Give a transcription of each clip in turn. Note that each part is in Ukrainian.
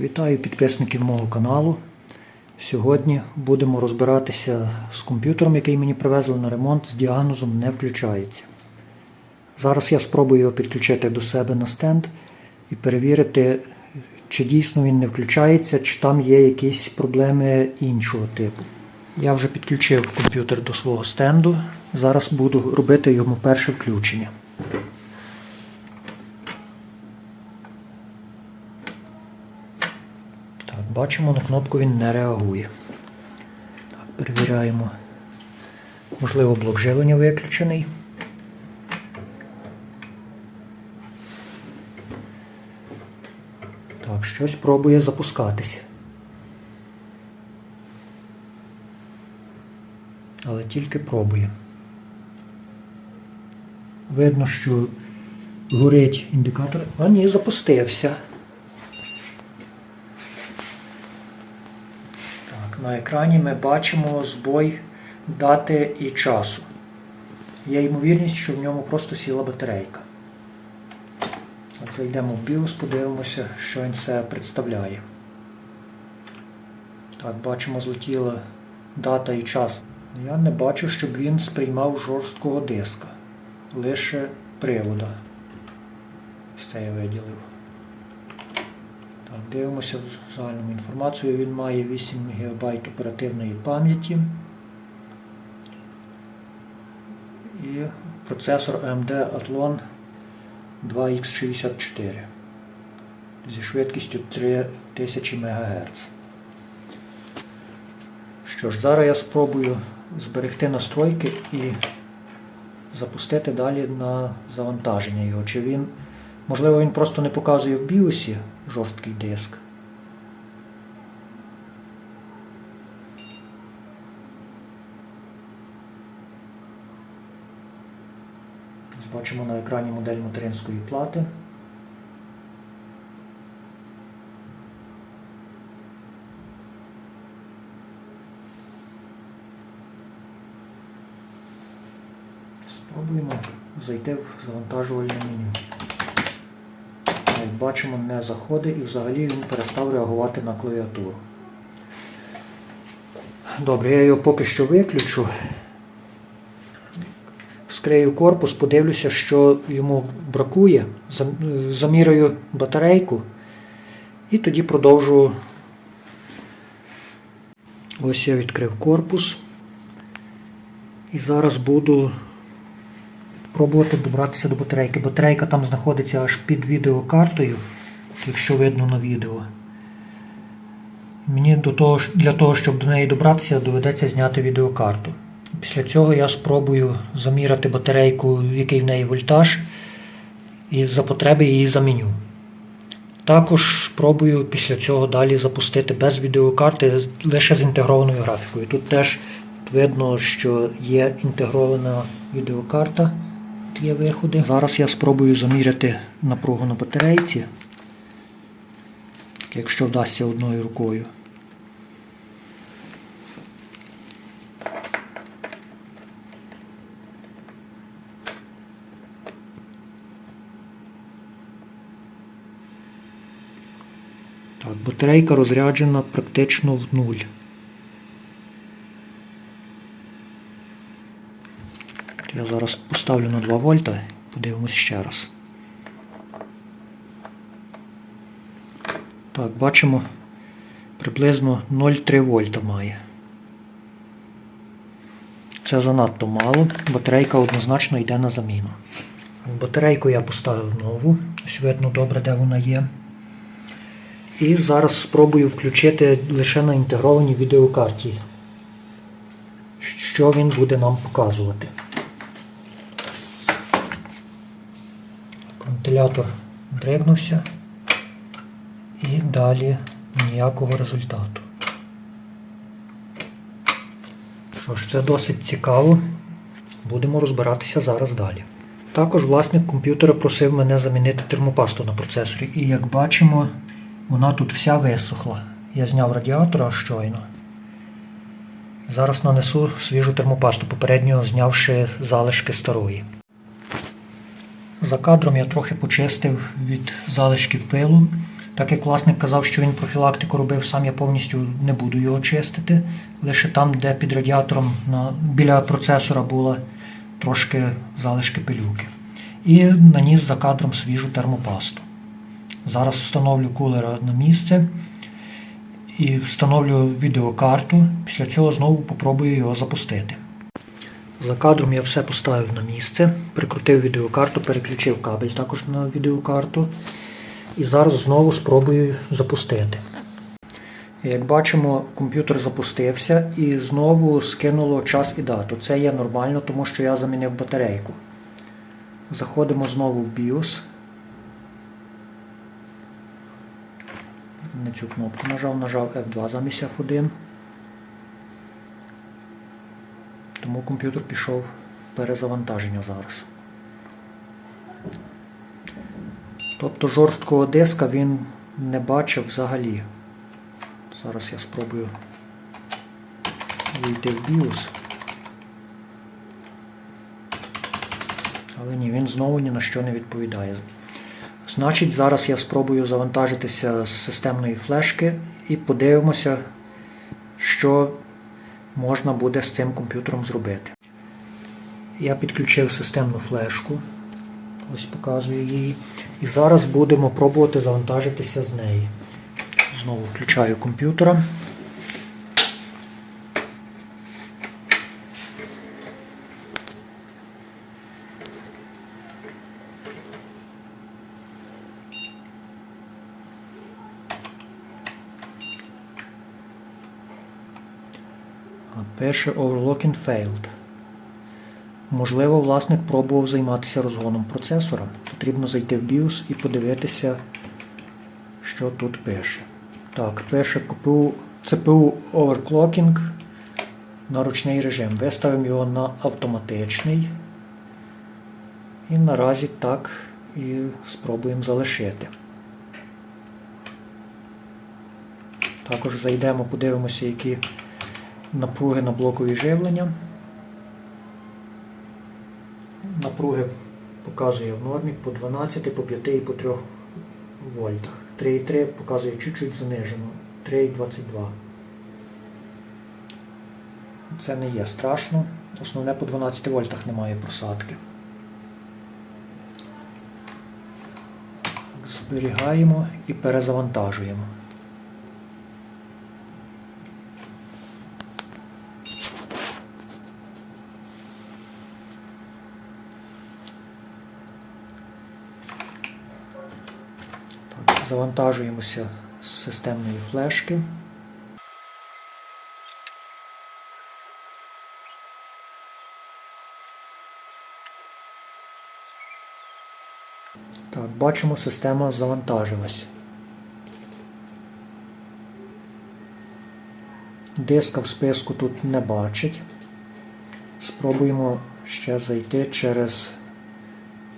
Вітаю підписників мого каналу. Сьогодні будемо розбиратися з комп'ютером, який мені привезли на ремонт з діагнозом не включається. Зараз я спробую його підключити до себе на стенд і перевірити, чи дійсно він не включається, чи там є якісь проблеми іншого типу. Я вже підключив комп'ютер до свого стенду. Зараз буду робити йому перше включення. Так, бачимо, на кнопку він не реагує. Так, перевіряємо. Можливо, блок живлення виключений. Так, щось пробує запускатися. Але тільки пробує. Видно, що горить індикатор. А ні, запустився. Так, на екрані ми бачимо збой дати і часу. Є ймовірність, що в ньому просто сіла батарейка. От зайдемо в BIOS, подивимося, що він себе представляє. Так, бачимо, злетіла дата і час. Я не бачу, щоб він сприймав жорсткого диска. Лише привода. Це я виділив. Дивимося в загальному інформацію. Він має 8 ГБ оперативної пам'яті. І процесор AMD Athlon 2X64 зі швидкістю 3000 МГц. Що ж, зараз я спробую зберегти настройки і запустити далі на завантаження його. Чи він, можливо, він просто не показує в біосі жорсткий диск. Бачимо на екрані модель материнської плати. Спробуємо зайти в завантажувальне меню. Бачимо, не заходить і взагалі він перестав реагувати на клавіатуру. Добре, я його поки що виключу. Вскрию корпус, подивлюся, що йому бракує, зам- заміряю батарейку і тоді продовжу. Ось я відкрив корпус. І зараз буду пробувати добратися до батарейки. Батарейка там знаходиться аж під відеокартою, якщо видно на відео. Мені до того, для того, щоб до неї добратися, доведеться зняти відеокарту. Після цього я спробую заміряти батарейку, який в неї вольтаж, і за потреби її заміню. Також спробую після цього далі запустити без відеокарти лише з інтегрованою графікою. Тут теж видно, що є інтегрована відеокарта, є виходи. Зараз я спробую заміряти напругу на батарейці, якщо вдасться одною рукою. Так, батарейка розряджена практично в нуль. Я зараз поставлю на 2 вольта, подивимось ще раз. Так, бачимо, приблизно 0,3 вольта має. Це занадто мало, батарейка однозначно йде на заміну. Батарейку я поставив нову, ось видно добре, де вона є. І зараз спробую включити лише на інтегрованій відеокарті, що він буде нам показувати. Вентилятор дригнувся і далі ніякого результату. Що ж, це досить цікаво. Будемо розбиратися зараз далі. Також власник комп'ютера просив мене замінити термопасту на процесорі. І як бачимо, вона тут вся висохла. Я зняв радіатора щойно. Зараз нанесу свіжу термопасту, попередньо знявши залишки старої. За кадром я трохи почистив від залишків пилу Так як власник казав, що він профілактику робив, сам я повністю не буду його чистити. Лише там, де під радіатором на, біля процесора була трошки залишки пилюки. І наніс за кадром свіжу термопасту. Зараз встановлю кулера на місце і встановлю відеокарту. Після цього знову попробую його запустити. За кадром я все поставив на місце, прикрутив відеокарту, переключив кабель також на відеокарту. І зараз знову спробую запустити. Як бачимо, комп'ютер запустився і знову скинуло час і дату. Це є нормально, тому що я замінив батарейку. Заходимо знову в BIOS. Не цю кнопку нажав, нажав F2 замість F1. Тому комп'ютер пішов перезавантаження зараз. Тобто жорсткого диска він не бачив взагалі. Зараз я спробую вийти в BIOS. Але ні, він знову ні на що не відповідає. Значить, зараз я спробую завантажитися з системної флешки і подивимося, що можна буде з цим комп'ютером зробити. Я підключив системну флешку. Ось показую її. І зараз будемо пробувати завантажитися з неї. Знову включаю комп'ютера. Перше overlocking failed. Можливо, власник пробував займатися розгоном процесора. Потрібно зайти в BIOS і подивитися, що тут пише. Так, перше CPU, CPU overclocking на ручний режим. Виставимо його на автоматичний. І наразі так і спробуємо залишити. Також зайдемо, подивимося, які напруги на блокові живлення. Напруги показує в нормі по 12, по 5 і по 3 вольтах. 3,3 показує чуть-чуть занижено. 3,22. Це не є страшно. Основне по 12 вольтах немає просадки. Зберігаємо і перезавантажуємо. Так, завантажуємося з системної флешки. Так, бачимо, система завантажилась. Диска в списку тут не бачить. Спробуємо ще зайти через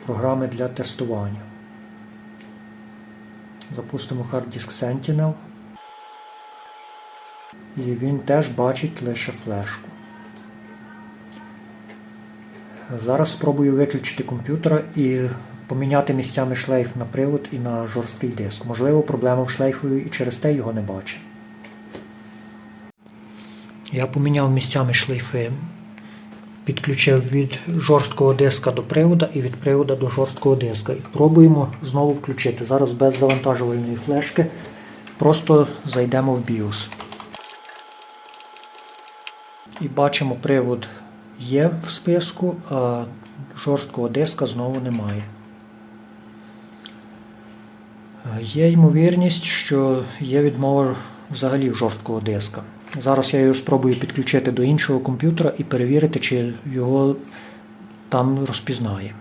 програми для тестування. Запустимо Hard Disk Sentinel. І він теж бачить лише флешку. Зараз спробую виключити комп'ютера і поміняти місцями шлейф на привод і на жорсткий диск. Можливо, проблема в шлейфові і через те його не бачить. Я поміняв місцями шлейфи. Підключив від жорсткого диска до привода і від привода до жорсткого диска. І пробуємо знову включити. Зараз без завантажувальної флешки. Просто зайдемо в BIOS. І бачимо, привод є в списку, а жорсткого диска знову немає. Є ймовірність, що є відмова взагалі жорсткого диска. Зараз я його спробую підключити до іншого комп'ютера і перевірити, чи його там розпізнає.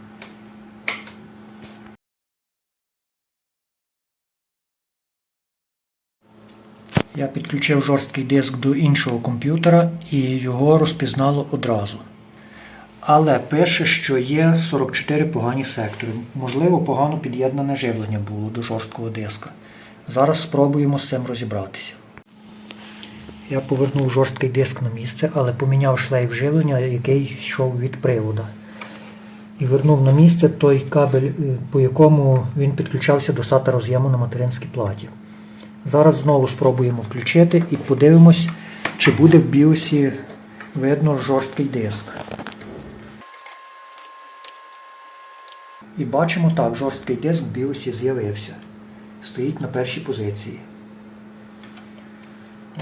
Я підключив жорсткий диск до іншого комп'ютера і його розпізнало одразу. Але пише, що є 44 погані сектори. Можливо, погано під'єднане живлення було до жорсткого диска. Зараз спробуємо з цим розібратися. Я повернув жорсткий диск на місце, але поміняв шлейф живлення, який йшов від привода. і вернув на місце той кабель, е, по якому він підключався до SATA роз'єму на материнській платі. Зараз знову спробуємо включити і подивимось, чи буде в біосі видно жорсткий диск. І бачимо так, жорсткий диск в біосі з'явився. Стоїть на першій позиції.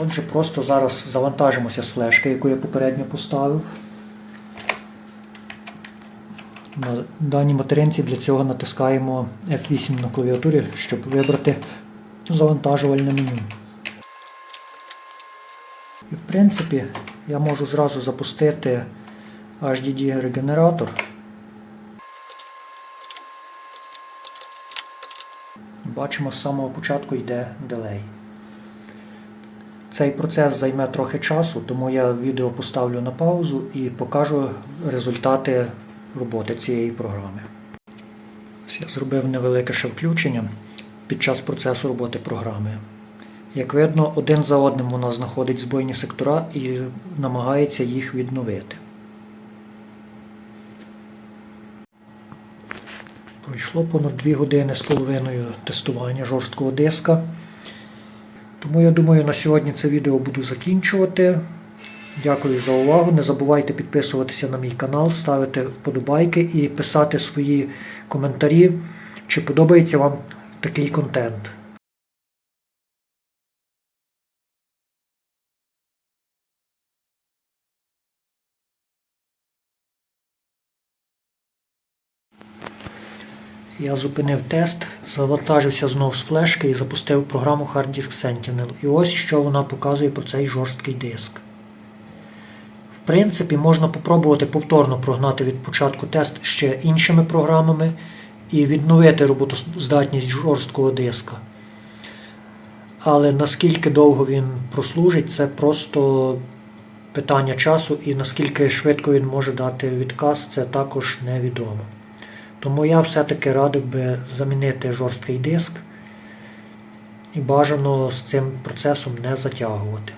Отже, просто зараз завантажимося з флешки, яку я попередньо поставив. На даній материнці для цього натискаємо F8 на клавіатурі, щоб вибрати завантажувальне меню. І в принципі я можу зразу запустити HDD регенератор. Бачимо, з самого початку йде делей. Цей процес займе трохи часу, тому я відео поставлю на паузу і покажу результати роботи цієї програми. Я зробив невелике ще включення під час процесу роботи програми. Як видно, один за одним вона знаходить збойні сектора і намагається їх відновити. Пройшло понад 2 години з половиною тестування жорсткого диска. Тому я думаю, на сьогодні це відео буду закінчувати. Дякую за увагу. Не забувайте підписуватися на мій канал, ставити вподобайки і писати свої коментарі, чи подобається вам такий контент. Я зупинив тест, завантажився знов з флешки і запустив програму Hard Disk Sentinel. І ось що вона показує про цей жорсткий диск. В принципі, можна попробувати повторно прогнати від початку тест ще іншими програмами і відновити роботоздатність жорсткого диска. Але наскільки довго він прослужить, це просто питання часу, і наскільки швидко він може дати відказ, це також невідомо. Тому я все-таки радив би замінити жорсткий диск і бажано з цим процесом не затягувати.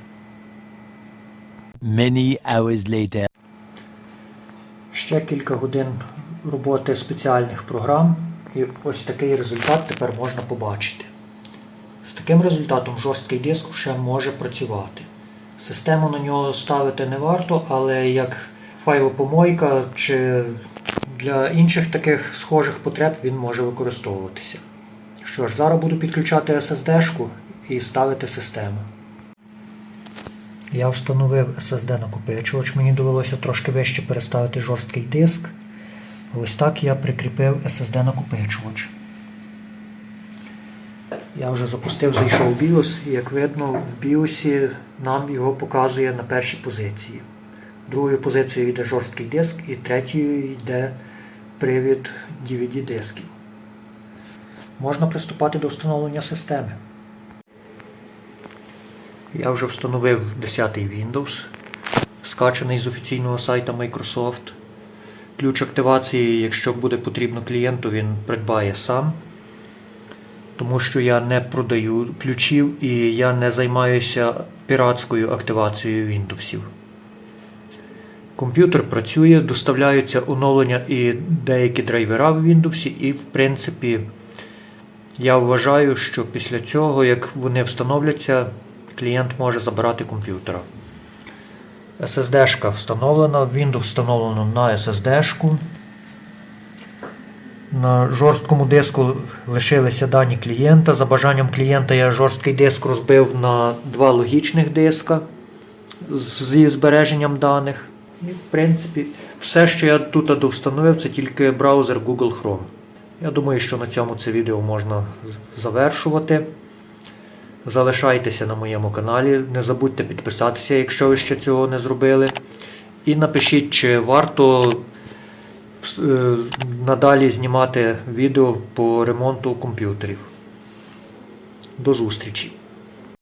Many hours later. Ще кілька годин роботи спеціальних програм, і ось такий результат тепер можна побачити. З таким результатом жорсткий диск ще може працювати. Систему на нього ставити не варто, але як файлопомойка чи для інших таких схожих потреб він може використовуватися. Що ж, зараз буду підключати SSD-шку і ставити систему. Я встановив SSD накопичувач, мені довелося трошки вище переставити жорсткий диск. Ось так я прикріпив SSD накопичувач. Я вже запустив, зайшов BIOS, і як видно, в BIOS нам його показує на першій позиції. Другою позицією йде жорсткий диск і третьою йде привід DVD-дисків. Можна приступати до встановлення системи. Я вже встановив 10-й Windows, скачаний з офіційного сайта Microsoft. Ключ активації, якщо буде потрібно клієнту, він придбає сам. Тому що я не продаю ключів і я не займаюся піратською активацією Windows. Комп'ютер працює, доставляються оновлення і деякі драйвера в Windows, і в принципі я вважаю, що після цього, як вони встановляться, клієнт може забирати комп'ютера. SSD-шка встановлена, Windows встановлено на SSD-шку. На жорсткому диску лишилися дані клієнта. За бажанням клієнта я жорсткий диск розбив на два логічних диска зі збереженням даних. І, в принципі, все, що я тут довстановив, це тільки браузер Google Chrome. Я думаю, що на цьому це відео можна завершувати. Залишайтеся на моєму каналі, не забудьте підписатися, якщо ви ще цього не зробили. І напишіть, чи варто е, надалі знімати відео по ремонту комп'ютерів. До зустрічі!